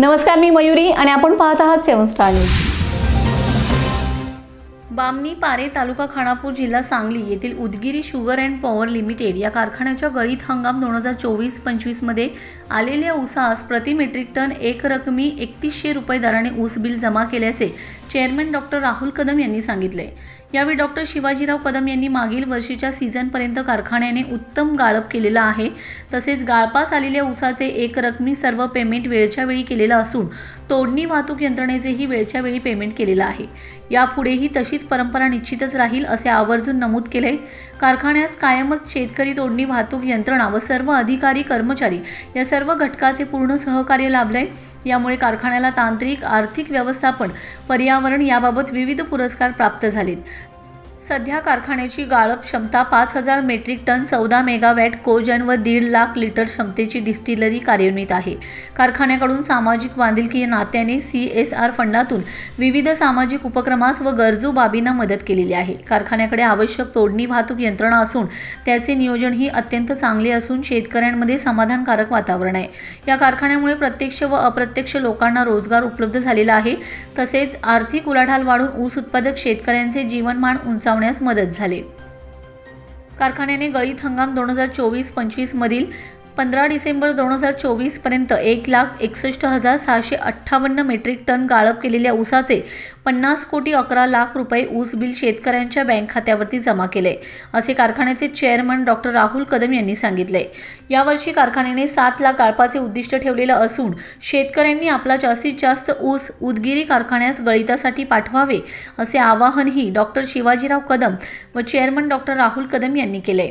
नमस्कार मी मयुरी आणि आपण पाहत आहात seven star news. Bamani Pare taluka Khanapur जिल्हा सांगली येथील Udgiri sugar and power limited या कारखान्याच्या गळीत हंगाम दोन हजार चोवीस पंचवीसमध्ये आलेल्या ऊसास प्रति मेट्रिक टन एक रकमी एकतीसशे रुपये दराने ऊस बिल जमा केल्याचे चेअरमॅन डॉक्टर राहुल कदम यांनी सांगितले. यावेळी डॉक्टर शिवाजीराव कदम यांनी मागील वर्षीच्या सीझनपर्यंत कारखान्याने उत्तम गाळप केलेला आहे. तसेच गाळपास आलेल्या ऊसाचे एक रकमी सर्व पेमेंट वेळच्या वेळी केलेलं असून तोडणी वाहतूक यंत्रणेचेही वेळच्या वेळी पेमेंट केलेलं आहे. यापुढेही तशीच परंपरा निश्चितच राहील असे आवर्जून नमूद केले कारखान्यास कायमच शेतकरी तोडणी वाहतूक यंत्रणा व सर्व अधिकारी कर्मचारी या सर्व घटकाचे पूर्ण सहकार्य लाभले यामुळे कारखान्याला तांत्रिक आर्थिक व्यवस्थापन पर्यावरण याबाबत विविध पुरस्कार प्राप्त झालेत. सध्या कारखान्याची गाळप क्षमता पाच हजार मेट्रिक टन चौदा मेगावॅट कोजन व दीड लाख लिटर क्षमतेची डिस्टिलरी कार्यान्वित आहे. कारखान्याकडून सामाजिक बांधिलकी नात्याने सी एस आर फंडातून विविध सामाजिक उपक्रमास व गरजू बाबींना मदत केलेली आहे. कारखान्याकडे आवश्यक तोडणी वाहतूक यंत्रणा असून त्याचे नियोजनही अत्यंत चांगले असून शेतकऱ्यांमध्ये समाधानकारक वातावरण आहे. या कारखान्यामुळे प्रत्यक्ष व अप्रत्यक्ष लोकांना रोजगार उपलब्ध झालेला आहे. तसेच आर्थिक उलाढाल वाढून ऊस उत्पादक शेतकऱ्यांचे जीवनमान उंचावण्यास मदत झाली. कारखान्याने गळीत हंगाम दोन हजार चोवीस पंचवीसमधील पंधरा डिसेंबर दोन हजार चोवीसपर्यंत एक लाख एकसष्ट हजार सहाशे अठ्ठावन्न मेट्रिक टन गाळप केलेल्या ऊसाचे पन्नास कोटी अकरा लाख रुपये ऊस बिल शेतकऱ्यांच्या बँक खात्यावरती जमा केले असे कारखान्याचे चेअरमन डॉक्टर राहुल कदम यांनी सांगितले. यावर्षी कारखान्याने सात लाख गाळपाचे उद्दिष्ट ठेवलेलं असून शेतकऱ्यांनी आपला जास्तीत जास्त ऊस उदगिरी कारखान्यास गळितासाठी पाठवावे असे आवाहनही डॉक्टर शिवाजीराव कदम व चेअरमन डॉक्टर राहुल कदम यांनी केले.